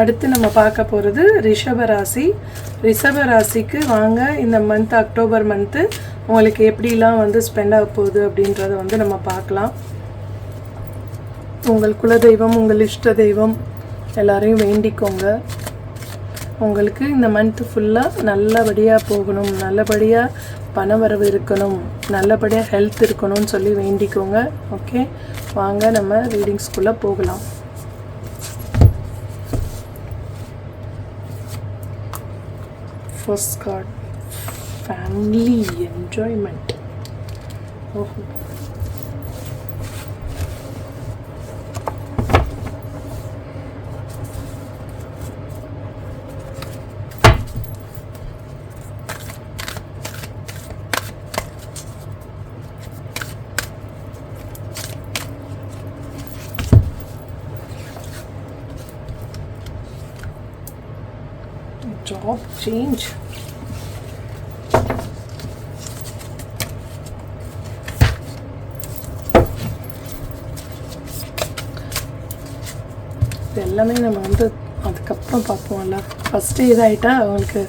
அடுத்து நம்ம பார்க்க போகிறது ரிஷப ராசி. ரிஷப ராசிக்கு வாங்க இந்த மந்த் அக்டோபர் மந்த்து உங்களுக்கு எப்படிலாம் வந்து ஸ்பெண்ட் ஆக போகுது அப்படின்றத வந்து நம்ம பார்க்கலாம். உங்கள் குலதெய்வம் உங்கள் இஷ்ட தெய்வம் எல்லாரையும் வேண்டிக்கோங்க. உங்களுக்கு இந்த மந்த் ஃபுல்லாக நல்லபடியாக போகணும் நல்லபடியாக பணவரவு இருக்கணும் நல்லபடியாக ஹெல்த் இருக்கணும்னு சொல்லி வேண்டிக்கோங்க. ஓகே வாங்க நம்ம ரீடிங்ஸ்குள்ளே போகலாம். first card. Family enjoyment. Oh. Job change. எல்லாமே நம்ம வந்து அதுக்கப்புறம் பார்ப்போம்ல. ஃபஸ்ட்டு இதாகிட்டா அவங்களுக்கு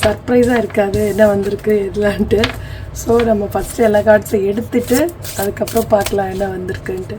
சர்ப்ரைஸாக இருக்காது என்ன வந்திருக்கு எதுலான்ட்டு ஸோ நம்ம ஃபஸ்ட்டு எல்லா கார்ட்ஸும் எடுத்துட்டு அதுக்கப்புறம் பார்க்கலாம் என்ன வந்திருக்குன்ட்டு.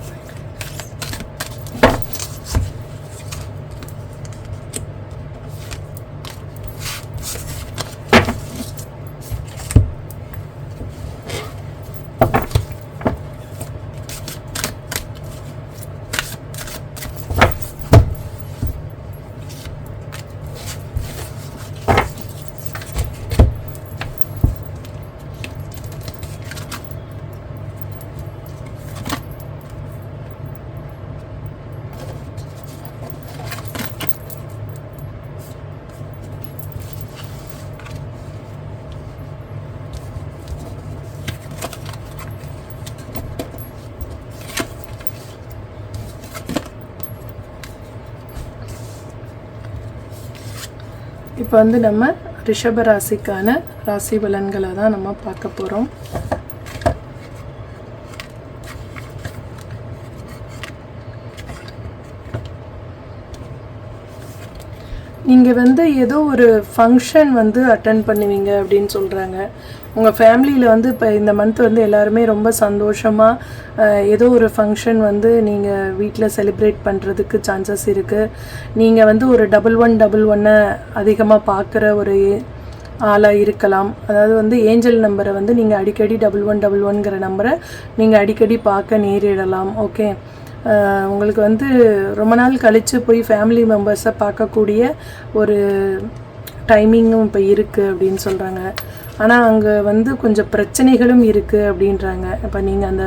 இப்போ வந்து நம்ம ரிஷப ராசிக்கான ராசி பலன்களை தான் நம்ம பார்க்க போகிறோம் நீங்கள் வந்து ஏதோ ஒரு ஃபங்க்ஷன் வந்து அட்டன் பண்ணுவீங்க அப்படின்னு சொல்கிறாங்க உங்கள் ஃபேமிலியில் வந்து இப்போ இந்த மந்த் வந்து எல்லாருமே ரொம்ப சந்தோஷமாக ஏதோ ஒரு ஃபங்க்ஷன் வந்து நீங்கள் வீட்டில் செலிப்ரேட் பண்ணுறதுக்கு சான்சஸ் இருக்குது நீங்கள் வந்து ஒரு டபுள் ஒன் டபுள் ஒன்னை அதிகமாக பார்க்குற ஒரு ஆளாக இருக்கலாம். அதாவது வந்து ஏஞ்சல் நம்பரை வந்து நீங்கள் அடிக்கடி டபுள் ஒன் டபுள் ஒன்கிற நம்பரை நீங்கள் அடிக்கடி பார்க்க நேரிடலாம். ஓகே உங்களுக்கு வந்து ரொம்ப நாள் கழித்து போய் ஃபேமிலி மெம்பர்ஸை பார்க்கக்கூடிய ஒரு டைமிங்கும் இப்போ இருக்குது அப்படின்னு சொல்கிறாங்க ஆனால் அங்கே வந்து கொஞ்சம் பிரச்சனைகளும் இருக்குது அப்படின்றாங்க. இப்போ நீங்கள் அந்த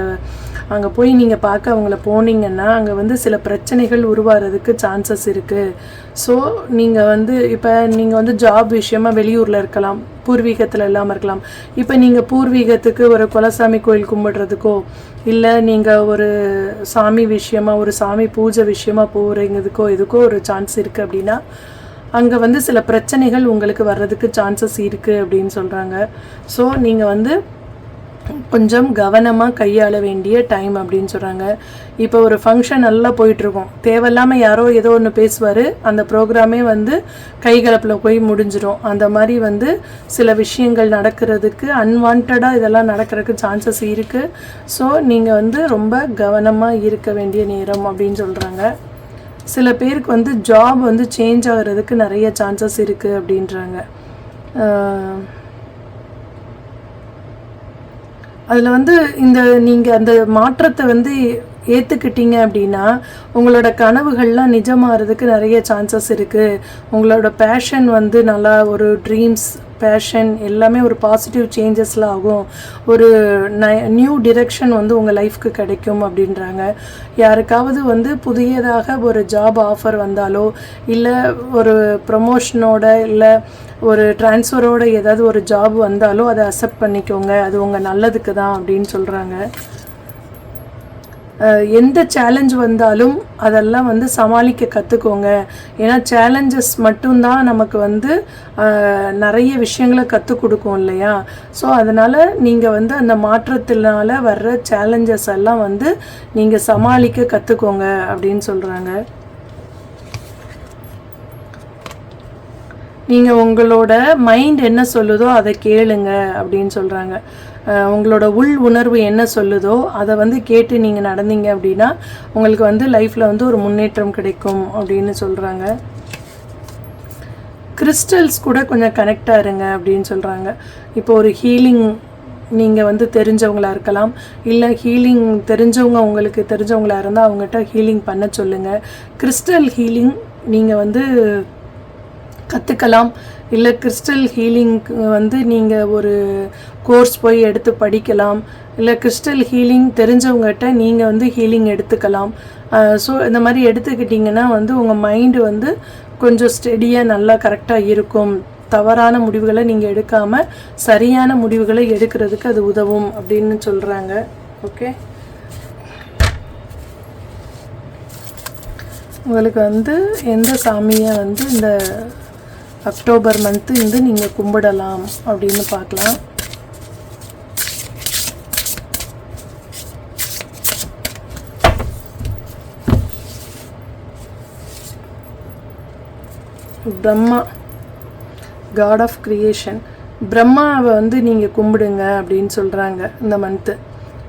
அங்கே போய் நீங்கள் பார்க்க அவங்கள போனீங்கன்னா அங்கே வந்து சில பிரச்சனைகள் உருவாகிறதுக்கு சான்சஸ் இருக்குது ஸோ நீங்கள் வந்து இப்போ நீங்கள் வந்து ஜாப் விஷயமா வெளியூரில் இருக்கலாம் பூர்வீகத்தில் இல்லாமல் இருக்கலாம். இப்போ நீங்கள் பூர்வீகத்துக்கு ஒரு குலசாமி கோயில் கும்பிடுறதுக்கோ இல்லை நீங்கள் ஒரு சாமி விஷயமா ஒரு சாமி பூஜை விஷயமா போகிறீங்கிறதுக்கோ இதுக்கோ ஒரு சான்ஸ் இருக்குது அப்படின்னா அங்கே வந்து சில பிரச்சனைகள் உங்களுக்கு வர்றதுக்கு சான்சஸ் இருக்குது அப்படின்னு சொல்கிறாங்க ஸோ நீங்கள் வந்து கொஞ்சம் கவனமாக கையாள வேண்டிய டைம் அப்படின்னு சொல்கிறாங்க இப்போ ஒரு ஃபங்க்ஷன் நல்லா போயிட்டுருக்கோம். தேவையில்லாமல் யாரோ ஏதோ ஒன்று பேசுவார். அந்த ப்ரோக்ராமே வந்து கைகலப்பில் போய் முடிஞ்சிடும் அந்த மாதிரி வந்து சில விஷயங்கள் நடக்கிறதுக்கு அன்வான்டாக இதெல்லாம் நடக்கிறதுக்கு சான்சஸ் இருக்குது ஸோ நீங்கள் வந்து ரொம்ப கவனமாக இருக்க வேண்டிய நேரம் அப்படின்னு சொல்கிறாங்க சில பேருக்கு வந்து ஜாப் வந்து சேஞ்ச் ஆகிறதுக்கு நிறைய சான்சஸ் இருக்குது அப்படின்றாங்க. அதில் வந்து இந்த நீங்கள் அந்த மாற்றத்தை வந்து ஏற்றுக்கிட்டீங்க அப்படின்னா உங்களோட கனவுகள்லாம் நிஜமாகிறதுக்கு நிறைய சான்சஸ் இருக்குது உங்களோட பேஷன் வந்து நல்லா ஒரு ட்ரீம்ஸ் பேஷன் எல்லாமே ஒரு பாசிட்டிவ் சேஞ்சஸில் ஆகும். ஒரு நியூ டிரெக்ஷன் வந்து உங்கள் லைஃப்க்கு கிடைக்கும் அப்படின்றாங்க. யாருக்காவது வந்து புதியதாக ஒரு ஜாப் ஆஃபர் வந்தாலோ இல்லை ஒரு ப்ரமோஷனோட இல்லை ஒரு ட்ரான்ஸ்ஃபரோட ஏதாவது ஒரு ஜாப் வந்தாலோ அதை அக்செப்ட் பண்ணிக்கோங்க. அது உங்கள் நல்லதுக்கு தான் அப்படின்னு சொல்கிறாங்க எந்த சேலஞ்ச் வந்தாலும் அதெல்லாம் வந்து சமாளிக்க கற்றுக்கோங்க ஏன்னா சேலஞ்சஸ் மட்டும்தான் நமக்கு வந்து நிறைய விஷயங்களை கற்றுக் கொடுக்கும் இல்லையா? ஸோ அதனால் நீங்கள் வந்து அந்த மாற்றத்தினால வர்ற சேலஞ்சஸ் எல்லாம் வந்து நீங்கள் சமாளிக்க கற்றுக்கோங்க அப்படின்னு சொல்கிறாங்க நீங்கள் உங்களோட மைண்ட் என்ன சொல்லுதோ அதை கேளுங்க அப்படின்னு சொல்கிறாங்க உங்களோட உள் உணர்வு என்ன சொல்லுதோ அதை வந்து கேட்டு நீங்கள் நடந்தீங்க அப்படின்னா உங்களுக்கு வந்து லைஃப்பில் வந்து ஒரு முன்னேற்றம் கிடைக்கும் அப்படின்னு சொல்கிறாங்க கிறிஸ்டல்ஸ் கூட கொஞ்சம் கனெக்டாக இருங்க அப்படின்னு சொல்கிறாங்க இப்போ ஒரு ஹீலிங் நீங்கள் வந்து தெரிஞ்சவங்களா இருக்கலாம். இல்லை ஹீலிங் தெரிஞ்சவங்க உங்களுக்கு தெரிஞ்சவங்களாக இருந்தால் அவங்ககிட்ட ஹீலிங் பண்ண சொல்லுங்கள் கிறிஸ்டல் ஹீலிங் நீங்கள் வந்து கற்றுக்கலாம் இல்லை கிறிஸ்டல் ஹீலிங்க்கு வந்து நீங்கள் ஒரு கோர்ஸ் போய் எடுத்து படிக்கலாம். இல்லை கிறிஸ்டல் ஹீலிங் தெரிஞ்சவங்ககிட்ட நீங்கள் வந்து ஹீலிங் எடுத்துக்கலாம். ஸோ இந்த மாதிரி எடுத்துக்கிட்டிங்கன்னா வந்து உங்கள் மைண்டு வந்து கொஞ்சம் ஸ்டெடியாக நல்லா கரெக்டாக இருக்கும். தவறான முடிவுகளை நீங்கள் எடுக்காமல் சரியான முடிவுகளை எடுக்கிறதுக்கு அது உதவும் அப்படின்னு சொல்கிறாங்க ஓகே உங்களுக்கு வந்து எந்த சாமியை வந்து இந்த அக்டோபர் மந்த்து வந்து நீங்கள் கும்பிடலாம் அப்படின்னு பார்க்கலாம். பிரம்மா காட் ஆஃப் கிரியேஷன் பிரம்மாவை வந்து நீங்கள் கும்பிடுங்க அப்படின்னு சொல்கிறாங்க இந்த மந்த்து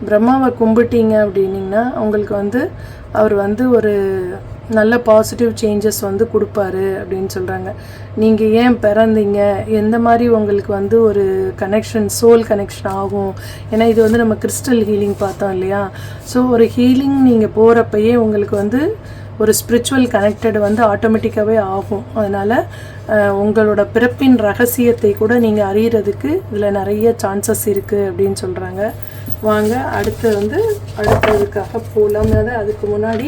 பிரம்மாவை கும்பிட்டீங்க அப்படின்னிங்கன்னா உங்களுக்கு வந்து அவர் வந்து ஒரு நல்ல பாசிட்டிவ் சேஞ்சஸ் வந்து கொடுப்பாரு அப்படின்னு சொல்கிறாங்க நீங்கள் ஏன் பிறந்தீங்க? எந்த மாதிரி உங்களுக்கு வந்து ஒரு கனெக்ஷன் சோல் கனெக்ஷன் ஆகும்? ஏன்னா இது வந்து நம்ம கிறிஸ்டல் ஹீலிங் பார்த்தோம் இல்லையா? ஸோ ஒரு ஹீலிங் நீங்கள் போகிறப்பயே உங்களுக்கு வந்து ஒரு ஸ்பிரிச்சுவல் கனெக்டட் வந்து ஆட்டோமேட்டிக்காகவே ஆகும். அதனால் உங்களோட பிறப்பின் ரகசியத்தை கூட நீங்கள் அறியறதுக்கு இதில் நிறைய சான்சஸ் இருக்குது அப்படின்னு சொல்கிறாங்க வாங்க அடுத்து வந்து அடுத்ததுக்காக போகலாம் அதாவது அதுக்கு முன்னாடி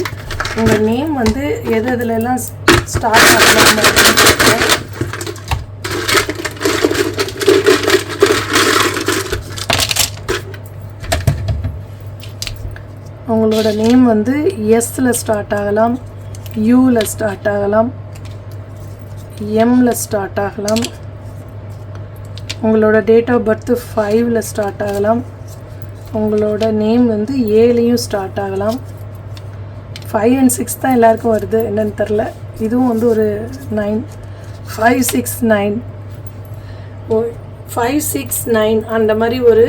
உங்கள் நேம் வந்து எது இதுலலாம் ஸ்டார்ட் ஆகலாம் உங்களோட நேம் வந்து எஸ்ஸில் ஸ்டார்ட் ஆகலாம் யூவில் ஸ்டார்ட் ஆகலாம் எம்மில் ஸ்டார்ட் ஆகலாம். உங்களோட டேட் ஆஃப் பர்த் ஃபைவ்ல ஸ்டார்ட் ஆகலாம். உங்களோட நேம் வந்து ஏலையும் ஸ்டார்ட் ஆகலாம். ஃபைவ் அண்ட் சிக்ஸ் தான் எல்லாருக்கும் வருது. என்னன்னு தெரில இதுவும் வந்து ஒரு nine five six nine O five six nine அந்த மாதிரி ஒரு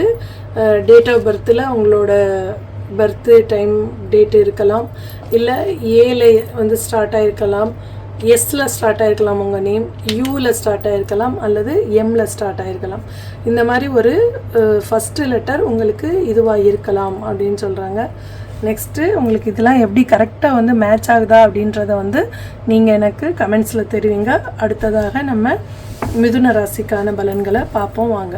டேட் ஆஃப் பர்த்தில் உங்களோட பர்த்து டைம் டேட் இருக்கலாம். இல்லை ஏல வந்து ஸ்டார்ட் ஆகிருக்கலாம் எஸ்ல ஸ்டார்ட் ஆகிருக்கலாம் உங்கள் நேம் யூவில் ஸ்டார்ட் ஆகிருக்கலாம் அல்லது எம்மில் ஸ்டார்ட் ஆகிருக்கலாம் இந்த மாதிரி ஒரு ஃபஸ்ட்டு லெட்டர் உங்களுக்கு இதுவாக இருக்கலாம் அப்படின்னு சொல்கிறாங்க நெக்ஸ்ட்டு உங்களுக்கு இதெல்லாம் எப்படி கரெக்டாக வந்து மேட்ச் ஆகுதா அப்படின்றத வந்து நீங்கள் எனக்கு கமெண்ட்ஸில் தெரிவிங்க. அடுத்ததாக நம்ம மிதுன ராசிக்கான பலன்களை பார்ப்போம் வாங்க.